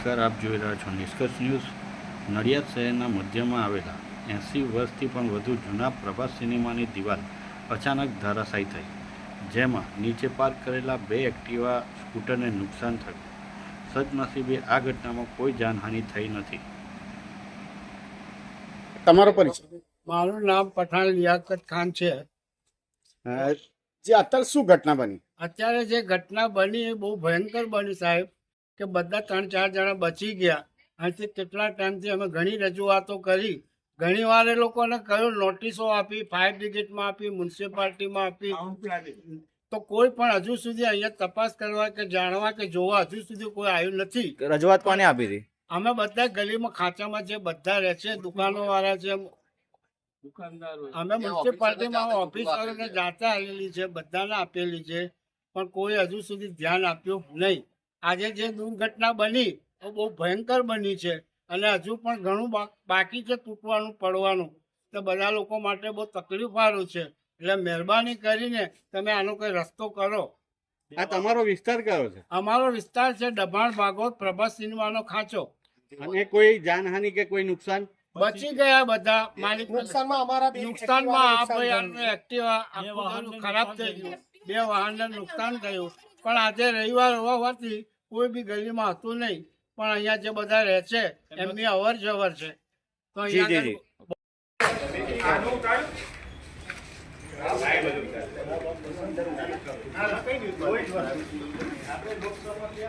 નમસ્કાર આપ જોઈ રહ્યા છો નિષ્કર્ષ ન્યૂઝ. નડિયાદ શહેરના મધ્યમાં આવેલા એંસી વર્ષથી પણ વધુ જૂના પ્રભાસ સિનેમાની દિવાલ અચાનક ધરાશાયી થઈ જેમાં નીચે પાર્ક કરેલા બે એક્ટિવા સ્કૂટરને નુકસાન થયું. સદનસીબે આ ઘટનામાં કોઈ જાનહાનિ થઈ નથી. તમારો પરિચય. મારું નામ પઠાણ લિયાકત ખાન છે. જે અત્યારે શું ઘટના બની? અત્યારે જે ઘટના બની એ બહુ ભયંકર બની સાહેબ. કે બધા ત્રણ ચાર જણા બચી ગયા. અહીંથી કેટલા ટાઈમથી અમે ઘણી રજૂઆતો કરી. ઘણી વાર એ લોકોને કહ્યું નોટિસો આપી ફાયર બ્રિગેડમાં આપી મ્યુનિસિપાલિટીમાં આપી. તો કોઈ પણ હજુ સુધી અહીંયા તપાસ કરવા કે જાણવા કે જોવા હજુ સુધી કોઈ આવ્યું નથી. રજૂઆત કોને આપી હતી? અમે બધા ગલીમાં ખાંચામાં જે બધા રહે છે દુકાનો વાળા છે. અમે મ્યુનિસિપાલિટીમાં ઓફિસરોને જાતે આવેલી છે બધાને આપેલી છે પણ કોઈ હજુ સુધી ધ્યાન આપ્યું નહીં. આજે જે દુર્ઘટના બની એ બહુ ભયંકર બની છે. અને હજુ પણ ઘણું બાકી છે તૂટવાનું પડવાનું. તો બધા લોકો માટે બહુ તકલીફવાળું છે. એટલે મહેરબાની કરીને તમે આનો કોઈ રસ્તો કરો. આ તમારો વિસ્તાર કયો છે? અમારો વિસ્તાર છે દબાણ ભાગોત પ્રભાસ સિનેમાનો ખાંચો. અને કોઈ જાનહાનિ કે કોઈ નુકસાન? બચી ગયા બધા માલિક. નુકસાનમાં અમારા નુકસાનમાં આ ભાઈ એક્ટિવા ખરાબ થઈ ગયું. બે વાહનને નુકસાન થયું. પણ આજે રવિવાર હોવાથી કોઈ બી ગલીમાં હતું નહીં. પણ અહીંયા જે બધા રહે છે એમની અવર જવર છે. તો અહીંયા